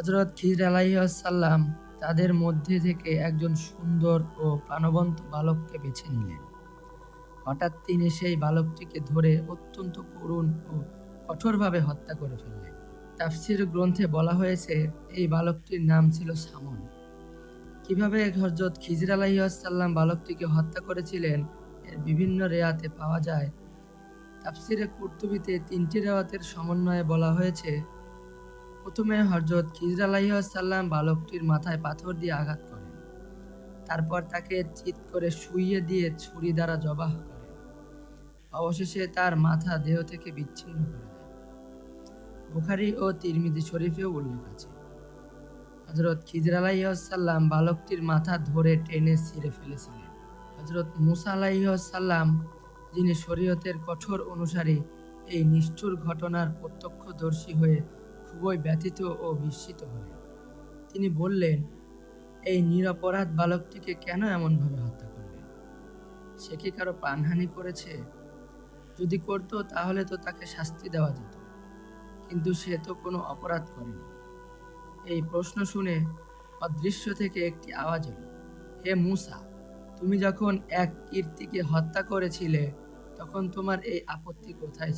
হজরত খিজর আলাইসাল্লাম তাদের মধ্যে থেকে একজন সুন্দর ও প্রাণবন্ত বালককে বেছে নিলেন। হঠাৎ তিনি সেই বালকটিকে ধরে অত্যন্ত করুণ ও কঠোরভাবে হত্যা করে ফেললেন। তাফসির গ্রন্থে বলা হয়েছে, এই বালকটির নাম ছিল সামন। কীভাবে হজরত খিজর আলাইসাল্লাম বালকটিকে হত্যা করেছিলেন, এর বিভিন্ন রেয়াতে পাওয়া যায়। তাফসিরে কুর্তুবিতে তিনটি রেওয়াতের সমন্বয়ে বলা হয়েছে প্রথমে হজরত খিজর আলাইসাল্লাম বালকটির মাথায় পাথর দিয়ে আঘাত করেন। তারপর তাকে চিৎ করে শুইয়ে দিয়ে ছুরি দ্বারা জবাহ করেন। অবশেষে তার মাথা দেহ থেকে বিচ্ছিন্ন করে দেন। বুখারি ও তিরমিদি শরীফেও উল্লেখ আছে। হজরত খিজর আলাইসাল্লাম বালকটির মাথা ধরে টেনে ছিঁড়ে ফেলেছিলেন। হজরত মুসা আলাইসাল্লাম যিনি শরীয়তের কঠোর অনুসারী, এই নিষ্ঠুর ঘটনার প্রত্যক্ষদর্শী হয়ে খুবই ব্যথিত ও বিস্মিত হলেন তিনি বললেন, এই নিরপরাধ বালকটিকে কেন এমনভাবে হত্যা করলেন সে কি কারও প্রাণহানি করেছে? যদি করতো, তাহলে তো তাকে শাস্তি দেওয়া যেত। কিন্তু সে তো কোনো অপরাধ করেনি। এই প্রশ্ন শুনে অদৃশ্য থেকে একটি আওয়াজ এলো, হে মুসা, তুমি যখন এক কীর্তিকে হত্যা করেছিলে, তখন তোমার এই আপত্তি কোথায়